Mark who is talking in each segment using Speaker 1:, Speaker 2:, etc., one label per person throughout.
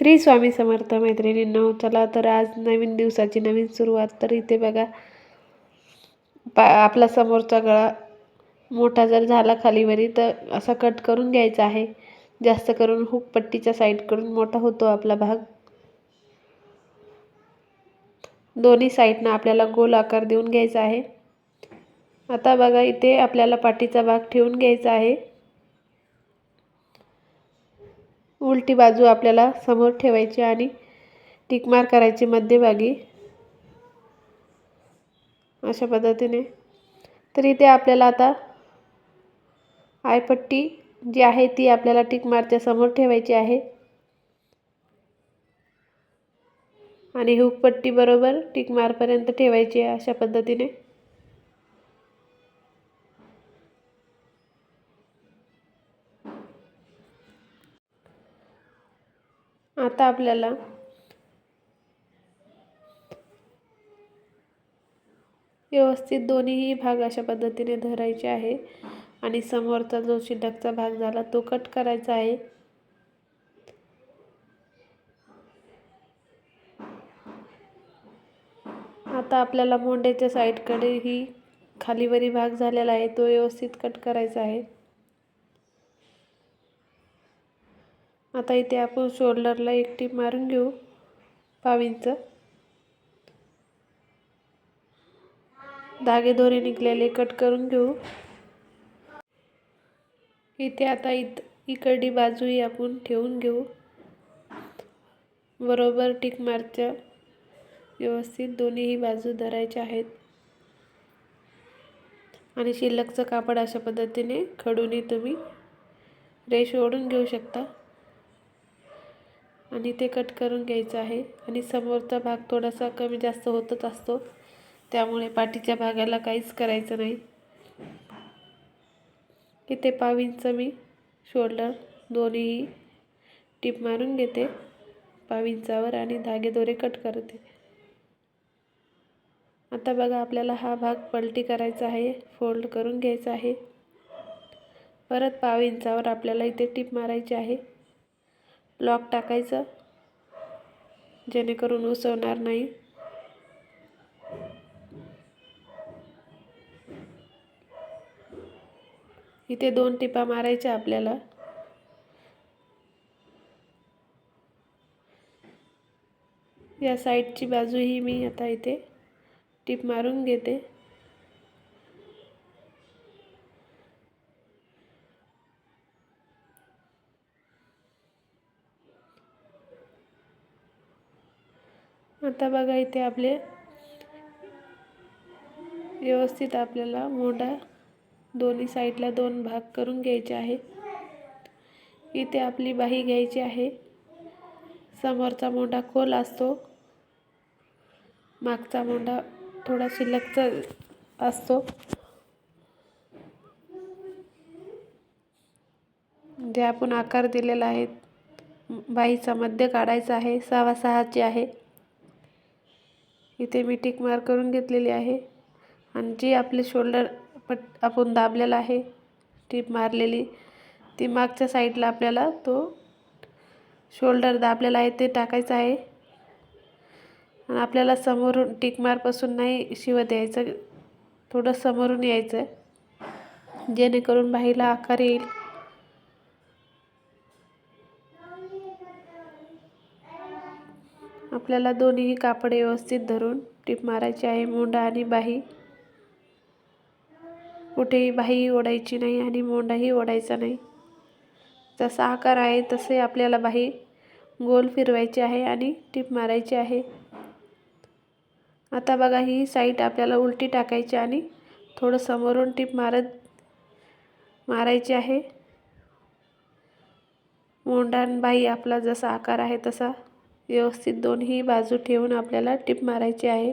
Speaker 1: श्री स्वामी समर्थ मैत्रिणींनो चला तर आज नवीन दिवसाची नवीन सुरुवात. तर इथे बघा पा आपला समोरचा गळा मोठा जर झाला खालीवरी तर असा कट करून घ्यायचा आहे. जास्त करून हुक पट्टीच्या साईडकडून मोठा होतो आपला भाग. दोन्ही साईडनं आपल्याला गोल आकार देऊन घ्यायचा आहे. आता बघा इथे आपल्याला पाठीचा भाग ठेवून घ्यायचा आहे. उलटी बाजू आपल्याला समोर ठेवायची आणि टिकमार करायची मध्यभागी. अशा पद्धतीने. तर इथे आपल्याला आता आयपट्टी जी आहे ती आपल्याला टिकमारच्या समोर ठेवायची आहे. आणि हुकपट्टी बरोबर टिकमारपर्यंत ठेवायची आहे अशा पद्धतीने. आता आपल्याला. व्यवस्थित दोन्हीही भाग अशा पद्धतीने धरायचे आहे. आणि समोरचा जो शिल्लकचा भाग झाला तो कट करायचा आहे. आता आपल्याला मोंड्याच्या साईडकडे ही खालीवरी भाग झालेला आहे तो व्यवस्थित कट करायचा आहे. आता इथे आपण शोल्डरला एक टीप मारून घेऊ पावींचं धागे दोरे निघलेले कट करून घेऊ. इथे आता इत इकडली बाजूही आपण ठेवून घेऊ. बरोबर टिक मारच्या व्यवस्थित दोन्हीही बाजू धरायच्या आहेत. आणि शिल्लकचं कापड अशा पद्धतीने खडूनही तुम्ही रेश ओढून घेऊ शकता. आणि ते कट करून घ्यायचं आहे. आणि समोरचा भाग थोडासा कमी जास्त होतच असतो. त्यामुळे पाठीच्या भागाला काहीच करायचं नाही. इथे पावींचं मी शोल्डर दोन्ही टीप मारून घेते. पाविंचावर आणि धागे दोरे कट करते. आता बघा आपल्याला हा भाग पलटी करायचा आहे. फोल्ड करून घ्यायचा आहे. परत पाव इंचावर आपल्याला इथे टीप मारायची आहे. लॉक टाकायचं. जेणेकरून उसवणार नाही. इथे दोन टिपा मारायच्या आपल्याला. या साईडची बाजू ही मी आता इथे टीप मारून घेते. आता बघा इथे आपले व्यवस्थित आपल्याला मोंडा दोन्ही साईडला दोन भाग करून घ्यायचे आहे. इथे आपली बाही घ्यायची आहे. समोरचा मोठा खोल असतो. मागचा मोंडा थोडा शिल्लकचा असतो. जे आपण आकार दिलेला आहे बाईचा मध्य काढायचा आहे सहा सहाची आहे. इथे मी टिक मार करून घेतलेली आहे. आणि जी आपली शोल्डर पट आपण दाबलेला आहे टीप मारलेली ती मागच्या साईडला आपल्याला तो शोल्डर दाबलेला आहे ते टाकायचं आहे. आणि आपल्याला समोरून टिकमारपासून नाही शिव द्यायचं थोडं समोरून यायचं जेणेकरून बाईला आकार येईल. आपल्याला दोन्हीही कापड व्यवस्थित धरून टीप मारायची आहे. मोंडा आणि बाही. कुठेही बाही ओढायची नाही आणि मोंडाही ओढायचा नाही. जसा आकार आहे तसे आपल्याला बाही गोल फिरवायची आहे आणि टीप मारायची आहे. आता बघा ही साईड आपल्याला उलटी टाकायची आणि थोडं समोरून टीप मारत मारायची आहे. मोंडान बाई आपला जसा आकार आहे तसा व्यवस्थित दोन्ही बाजू ठेवून आपल्याला टिप मारायची आहे.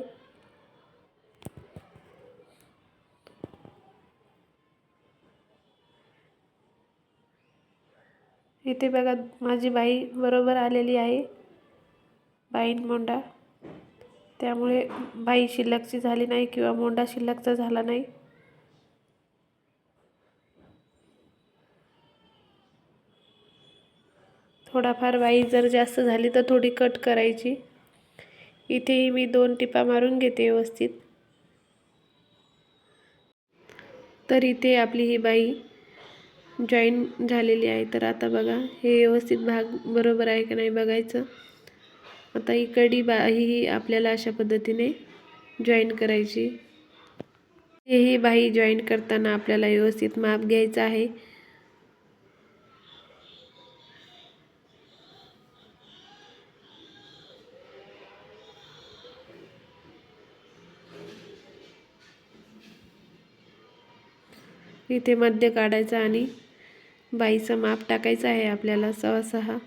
Speaker 1: इथे बघा माझी बाई बरोबर आलेली आहे. बाईन मोंडा त्यामुळे बाई शिल्लकची झाली नाही किंवा मोंडा शिल्लकचा झाला नाही. थोडाफार बाई जर जास्त झाली तर थोडी कट करायची. इथेही मी दोन टिपा मारून घेते व्यवस्थित. तर इथे आपली ही बाई जॉईन झालेली आहे. तर आता बघा हे व्यवस्थित भाग बरोबर आहे का नाही बघायचं. आता ही कडी बाही ही आपल्याला अशा पद्धतीने जॉईन करायची. हेही बाही जॉईन करताना आपल्याला व्यवस्थित माप घ्यायचं आहे. इथे मध्य काढायचा आणि बाईचं माप टाकायचं आहे आपल्याला सव्वा सहा.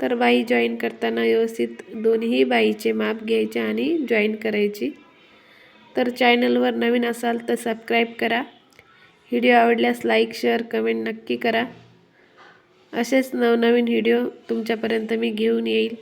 Speaker 1: तर बाई जॉईन करताना व्यवस्थित दोन्ही बाईचे माप घ्यायचे आणि जॉईन करायची. तर चॅनलवर नवीन असाल तर सबस्क्राईब करा. व्हिडिओ आवडल्यास लाईक शेअर कमेंट नक्की करा. असेच नवनवीन व्हिडिओ तुमच्यापर्यंत मी घेऊन येईल.